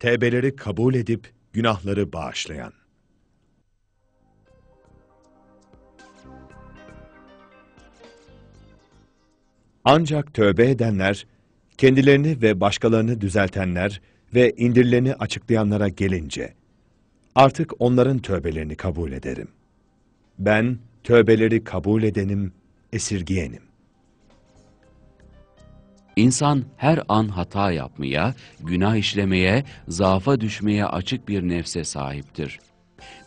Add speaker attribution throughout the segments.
Speaker 1: tevbeleri kabul edip günahları bağışlayan. Ancak tövbe edenler, kendilerini ve başkalarını düzeltenler ve indirileni açıklayanlara gelince, artık onların tövbelerini kabul ederim. Ben tövbeleri kabul edenim, esirgiyenim.
Speaker 2: İnsan her an hata yapmaya, günah işlemeye, zaafa düşmeye açık bir nefse sahiptir.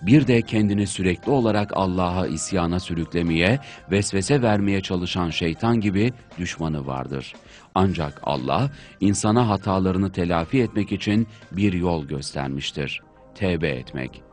Speaker 2: Bir de kendini sürekli olarak Allah'a isyana sürüklemeye, vesvese vermeye çalışan şeytan gibi düşmanı vardır. Ancak Allah, insana hatalarını telafi etmek için bir yol göstermiştir. Tevbe etmek.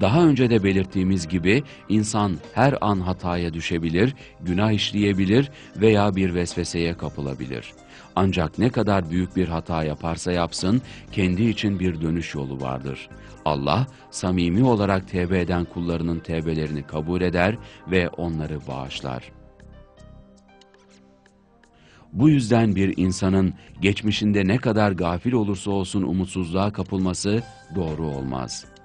Speaker 2: Daha önce de belirttiğimiz gibi insan her an hataya düşebilir, günah işleyebilir veya bir vesveseye kapılabilir. Ancak ne kadar büyük bir hata yaparsa yapsın, kendi için bir dönüş yolu vardır. Allah, samimi olarak tevbe eden kullarının tevbelerini kabul eder ve onları bağışlar. Bu yüzden bir insanın geçmişinde ne kadar gafil olursa olsun umutsuzluğa kapılması doğru olmaz.''